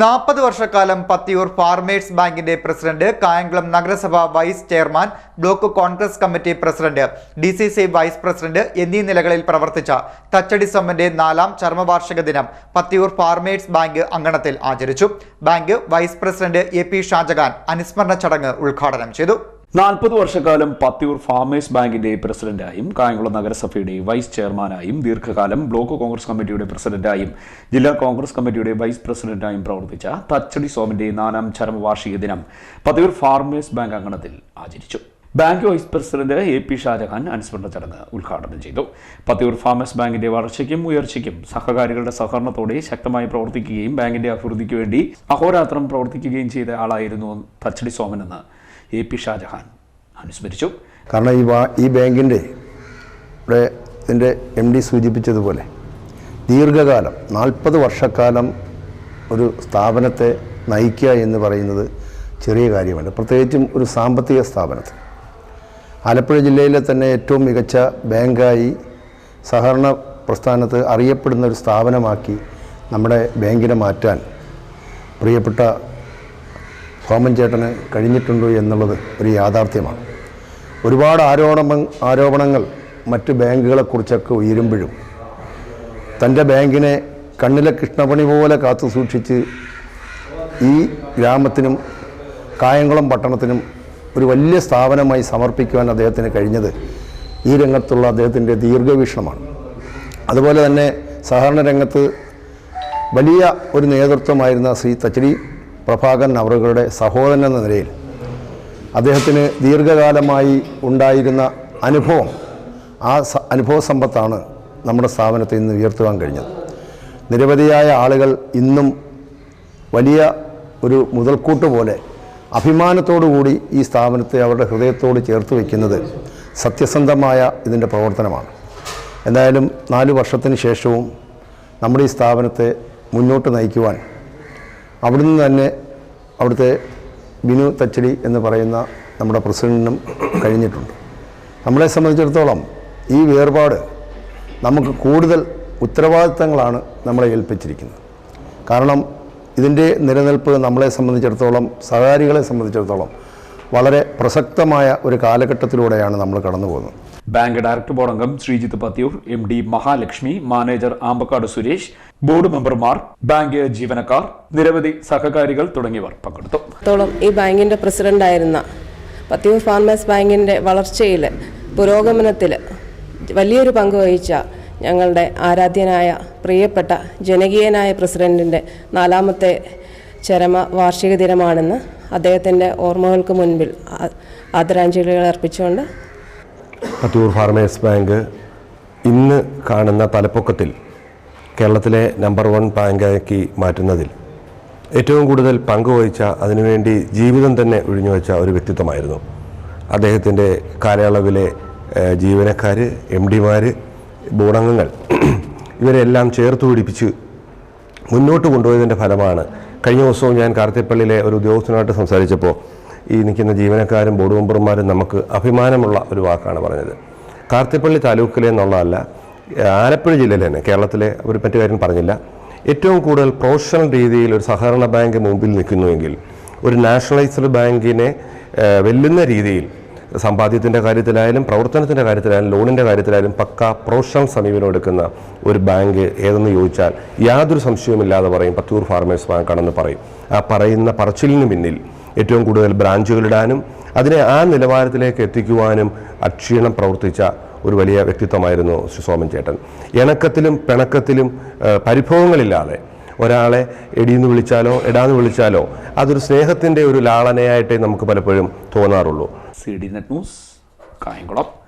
നാൽപ്പത് വർഷക്കാലം പത്തിയൂർ ഫാർമേഴ്സ് ബാങ്കിന്റെ പ്രസിഡന്റ് കായംകുളം നഗരസഭ vice chairman block Congress committee president D vice president എന്നീ നിലകളിൽ പ്രവർത്തിച്ച തച്ചടി സമ്മന്റെ നാലാം ചർമ്മവാർഷിക ദിനം പത്തിയൂർ ഫാർമേഴ്സ് ബാങ്ക് അങ്കണത്തിൽ ആചരിച്ചു. Bank vice president A P അനുസ്മരണ ചടങ്ങ് ഉദ്ഘാടനം ചെയ്തു. നാൽപ്പത് വർഷക്കാലം പത്തിയൂർ ഫാമേഴ്സ് ബാങ്കിന്റെ പ്രസിഡന്റായും കായംകുളം നഗരസഭയുടെ വൈസ് ചെയർമാനായും ദീർഘകാലം ബ്ലോക്ക് കോൺഗ്രസ് കമ്മിറ്റിയുടെ പ്രസിഡന്റായും ജില്ലാ കോൺഗ്രസ് കമ്മിറ്റിയുടെ വൈസ് പ്രസിഡന്റായും പ്രവർത്തിച്ച തച്ചടി സോമന്റെ നാലാം ചരമവാർഷിക ദിനം പത്തിയൂർ ഫാർമേഴ്സ് ബാങ്ക് അങ്കണത്തിൽ ആചരിച്ചു. Bank vice president A P Shajahan അനുസ്മരണ ചടങ്ങ് ഉദ്ഘാടനം ചെയ്തു. പത്തിയൂർ ഫാമേഴ്സ് ബാങ്കിന്റെ വളർച്ചയ്ക്കും ഉയർച്ചയ്ക്കും സഹകാരികളുടെ സഹകരണത്തോടെ ശക്തമായി പ്രവർത്തിക്കുകയും ബാങ്കിന്റെ അഭിവൃദ്ധിക്ക് വേണ്ടി അഹോരാത്രം പ്രവർത്തിക്കുകയും ചെയ്ത ആളായിരുന്നു തച്ചടി സോമൻ എന്ന് എ പി ഷാജഹാൻ. അനുസ്മരിച്ചു. കാരണം ഈ ഈ ബാങ്കിന്റെ ഇവിടെ ഇതിന്റെ എം ഡി സൂചിപ്പിച്ചതുപോലെ ദീർഘകാലം നാൽപ്പത് വർഷക്കാലം ഒരു സ്ഥാപനത്തെ നയിക്കുക എന്ന് പറയുന്നത് ചെറിയ കാര്യമാണ് പ്രത്യേകിച്ചും ഒരു സാമ്പത്തിക സ്ഥാപനത്തിൽ ആലപ്പുഴ ജില്ലയിലെ തന്നെ ഏറ്റവും മികച്ച ബാങ്കായി സഹകരണ പ്രസ്ഥാനത്ത് അറിയപ്പെടുന്ന ഒരു സ്ഥാപനമാക്കി നമ്മുടെ ബാങ്കിനെ മാറ്റാൻ പ്രിയപ്പെട്ട സോമൻ ചേട്ടന് കഴിഞ്ഞിട്ടുണ്ടോ എന്നുള്ളത് ഒരു യാഥാർത്ഥ്യമാണ്. ഒരുപാട് ആരോപണ ആരോപണങ്ങൾ മറ്റ് ബാങ്കുകളെക്കുറിച്ചൊക്കെ ഉയരുമ്പോഴും തന്റെ ബാങ്കിനെ കണ്ണിലെ കൃഷ്ണപണി പോലെ കാത്തു സൂക്ഷിച്ച് ഈ ഗ്രാമത്തിനും കായംകുളം പട്ടണത്തിനും ഒരു വലിയ സ്ഥാപനമായി സമർപ്പിക്കുവാൻ അദ്ദേഹത്തിന് കഴിഞ്ഞത് ഈ രംഗത്തുള്ള അദ്ദേഹത്തിന്റെ ദീർഘവീക്ഷണമാണ്. അതുപോലെ തന്നെ സഹകരണ രംഗത്ത് വലിയ ഒരു നേതൃത്വമായിരുന്ന ശ്രീ തച്ചടി പ്രഭാകരൻ അവറുകളുടെ സഹോദരൻ എന്ന നിലയിൽ അദ്ദേഹത്തിന് ദീർഘകാലമായി ഉണ്ടായിരുന്ന അനുഭവം ആ അനുഭവ സമ്പത്താണ് നമ്മുടെ സ്ഥാപനത്തെ ഇന്ന് ഉയർത്തുവാൻ കഴിഞ്ഞത്. നിരവധിയായ ആളുകൾ ഇന്നും വലിയ ഒരു മുതൽക്കൂട്ട് പോലെ അഭിമാനത്തോടുകൂടി ഈ സ്ഥാപനത്തെ അവരുടെ ഹൃദയത്തോട് ചേർത്ത് വയ്ക്കുന്നത് സത്യസന്ധമായ ഇതിന്റെ പ്രവർത്തനമാണ്. എന്തായാലും നാല് വർഷത്തിന് ശേഷവും നമ്മുടെ ഈ സ്ഥാപനത്തെ മുന്നോട്ട് നയിക്കുവാൻ അവിടുന്ന് തന്നെ അവിടുത്തെ ബിനു തച്ചടി എന്ന് പറയുന്ന നമ്മുടെ പ്രസിഡന്റിനും കഴിഞ്ഞിട്ടുണ്ട്. നമ്മളെ സംബന്ധിച്ചിടത്തോളം ഈ വേർപാട് നമുക്ക് കൂടുതൽ ഉത്തരവാദിത്തങ്ങളാണ് നമ്മളെ ഏൽപ്പിച്ചിരിക്കുന്നത്. കാരണം ഇതിന്റെ നിലനിൽപ്പ് നമ്മളെ സംബന്ധിച്ചിടത്തോളം സഹകാരികളെ സംബന്ധിച്ചിടത്തോളം വളരെ പ്രസക്തമായ ഒരു കാലഘട്ടത്തിലൂടെയാണ് നമ്മൾ കടന്നു പോകുന്നത്. ബാങ്ക് ഡയറക്ടർ ബോർഡ് അംഗം Sreejith Pathiyoor M D Mahalakshmi manager Ambakkad Suresh board മെമ്പർമാർ ബാങ്ക് ജീവനക്കാർ നിരവധി സഹകാരികൾ തുടങ്ങിയവർ പങ്കെടുത്തു. ഈ പ്രസിഡന്റ് ആയിരുന്ന പത്തിയൂർ ഫാർമേഴ്സ് ബാങ്കിന്റെ വളർച്ചയിൽ പുരോഗമനത്തിൽ വലിയൊരു പങ്ക് വഹിച്ച ഞങ്ങളുടെ ആരാധ്യനായ പ്രിയപ്പെട്ട ജനകീയനായ പ്രസിഡന്റിന്റെ നാലാമത്തെ ചരമ വാർഷിക ദിനമാണെന്ന് അദ്ദേഹത്തിന്റെ ഓർമ്മകൾക്ക് മുൻപിൽ ആദരാഞ്ജലികൾ അർപ്പിച്ചുകൊണ്ട് പത്തൂർ ഫാർമേഴ്സ് ബാങ്ക് ഇന്ന് കാണുന്ന തലപ്പൊക്കത്തിൽ കേരളത്തിലെ നമ്പർ വൺ ബാങ്കാക്കി മാറ്റുന്നതിൽ ഏറ്റവും കൂടുതൽ പങ്കുവഹിച്ച അതിനുവേണ്ടി ജീവിതം തന്നെ ഒഴിഞ്ഞുവെച്ച ഒരു വ്യക്തിത്വമായിരുന്നു. അദ്ദേഹത്തിന്റെ കാലയളവിലെ ജീവനക്കാർ എം ഡിമാർ ബോർഡംഗങ്ങൾ ഇവരെല്ലാം ചേർത്ത് പിടിപ്പിച്ച് മുന്നോട്ട് കൊണ്ടുപോയതിന്റെ ഫലമാണ് കഴിഞ്ഞ ദിവസവും ഞാൻ കാർത്തിപ്പള്ളിയിലെ ഒരു ഉദ്യോഗസ്ഥനായിട്ട് സംസാരിച്ചപ്പോൾ ഈ നിൽക്കുന്ന ജീവനക്കാരും ബോർഡ് മെമ്പർമാരും നമുക്ക് അഭിമാനമുള്ള ഒരു വാക്കാണ് പറഞ്ഞത്. കാർത്തിപ്പള്ളി താലൂക്കിലെ എന്നുള്ളതല്ല ആലപ്പുഴ ജില്ലയിൽ തന്നെ കേരളത്തിലെ ഒരു മറ്റു കാര്യം പറഞ്ഞില്ല. ഏറ്റവും കൂടുതൽ പ്രൊഫഷണൽ രീതിയിൽ ഒരു സഹകരണ ബാങ്ക് മുമ്പിൽ നിൽക്കുന്നുവെങ്കിൽ ഒരു നാഷണലൈസ്ഡ് ബാങ്കിനെ വെല്ലുന്ന രീതിയിൽ സമ്പാദ്യത്തിന്റെ കാര്യത്തിലായാലും പ്രവർത്തനത്തിന്റെ കാര്യത്തിലായാലും ലോണിന്റെ കാര്യത്തിലായാലും പക്ക പ്രൊഫഷണൽ സമീപനം എടുക്കുന്ന ഒരു ബാങ്ക് ഏതെന്ന് ചോദിച്ചാൽ യാതൊരു സംശയവുമില്ലാതെ പറയും. പത്തൂർ ഫാർമേഴ്സ് ബാങ്കാണെന്ന് പറയും. ആ പറയുന്ന പറച്ചിലിന് പിന്നിൽ ഏറ്റവും കൂടുതൽ ബ്രാഞ്ചുകളിടാനും അതിനെ ആ നിലവാരത്തിലേക്ക് എത്തിക്കുവാനും അക്ഷീണം പ്രവർത്തിച്ച ഒരു വലിയ വ്യക്തിത്വമായിരുന്നു ശ്രീ സോമൻ ചേട്ടൻ. ഇണക്കത്തിലും പിണക്കത്തിലും പരിഭവങ്ങളില്ലാതെ ഒരാളെ എടിയെന്ന് വിളിച്ചാലോ എടാന്ന് വിളിച്ചാലോ അതൊരു സ്നേഹത്തിന്റെ ഒരു ലാളനയായിട്ടേ നമുക്ക് പലപ്പോഴും തോന്നാറുള്ളൂ. C D net news Kayamkulam.